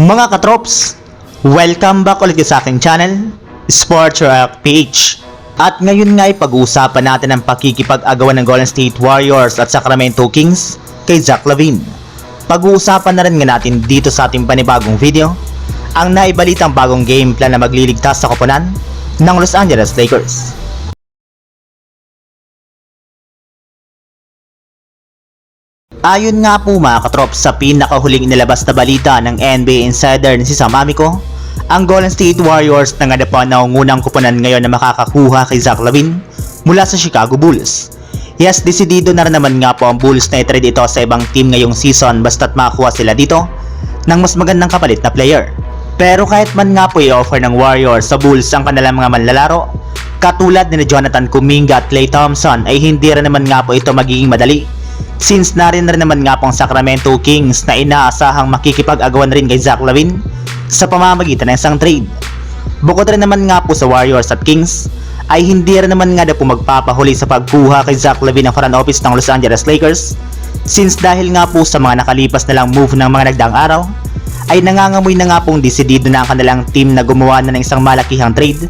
Mga katrops, welcome back ulit sa aking channel, Sports Rock PH. At ngayon nga ay pag-uusapan natin ang pakikipag-agawan ng Golden State Warriors at Sacramento Kings kay Zach Lavine. Pag-uusapan na rin nga natin dito sa ating panibagong video ang naibalitang bagong game plan na magliligtas sa koponan ng Los Angeles Lakers. Ayon nga po mga katrop sa pinakahuling inilabas na balita ng NBA Insider na si Sam Amico, ang Golden State Warriors na nga na po ang naungunang kupunan ngayon na makakakuha kay Zach Lavine mula sa Chicago Bulls. Yes, desidido na rin naman nga po ang Bulls na i-trade ito sa ibang team ngayong season basta't makakuha sila dito ng mas magandang kapalit na player. Pero kahit man nga po i-offer ng Warriors sa Bulls ang kanilang mga manlalaro, katulad ni Jonathan Kuminga at Klay Thompson ay hindi rin naman nga po ito magiging madali since narin rin naman nga pong Sacramento Kings na inaasahang makikipag-agawan rin kay Zach Lavine sa pamamagitan ng isang trade. Bukod rin naman nga po sa Warriors at Kings, ay hindi rin naman nga na po magpapahuli sa pagkuha kay Zach Lavine ng front office ng Los Angeles Lakers since dahil nga po sa mga nakalipas na lang move ng mga nagdaang araw, ay nangangamoy na nga pong desidido na ang kanilang team na gumawa na ng isang malakihang trade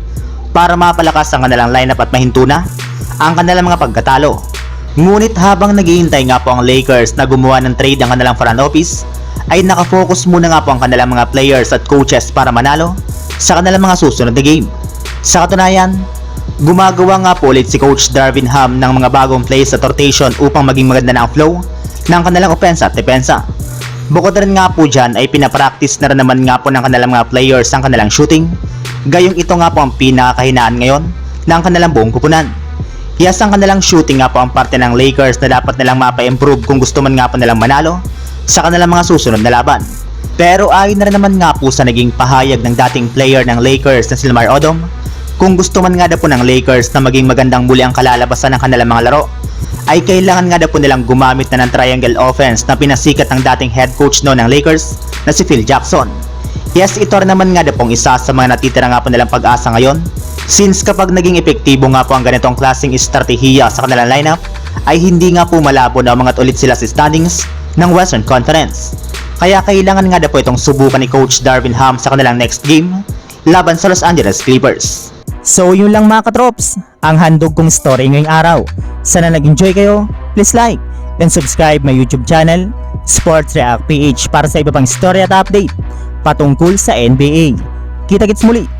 para mapalakas ang kanilang lineup at mahinto na ang kanilang mga pagkatalo. Ngunit habang naghihintay nga po ang Lakers na gumawa ng trade ang kanilang front office, ay nakafocus muna nga po ang kanilang mga players at coaches para manalo sa kanilang mga susunod na game. Sa katunayan, gumagawa nga po ulit si Coach Darvin Ham ng mga bagong plays at rotation upang maging maganda na ang flow ng kanilang opensa at depensa. Bukod rin nga po dyan ay pinapractice na rin naman nga po ng kanilang mga players ang kanilang shooting, gayong ito nga po ang pinakakahinaan ngayon ng kanilang buong kupunan. Yes, ang kanilang shooting nga po ang parte ng Lakers na dapat nilang mapa-improve kung gusto man nga po nilang manalo sa kanilang mga susunod na laban. Pero ayon na rin naman nga po sa naging pahayag ng dating player ng Lakers na si Lamar Odom, kung gusto man nga daw po ng Lakers na maging magandang muli ang kalalabasan ng kanilang mga laro, ay kailangan nga daw po nilang gumamit na ng triangle offense na pinasikat ng dating head coach no ng Lakers na si Phil Jackson. Yes, ito rin naman nga daw pong isa sa mga natitira nga po nilang pag-asa ngayon Since kapag naging epektibo nga po ang ganitong klaseng estratehiya sa kanilang lineup, ay hindi nga po malabo na umangat ulit sila sa standings ng Western Conference. Kaya kailangan nga na po itong subukan ni Coach Darvin Ham sa kanilang next game laban sa Los Angeles Clippers. So yun lang mga katrops, ang handog kong story ngayong araw. Sana nag-enjoy kayo, please like and subscribe my YouTube channel, Sports React PH para sa iba pang story at update patungkol sa NBA. Kita-kits muli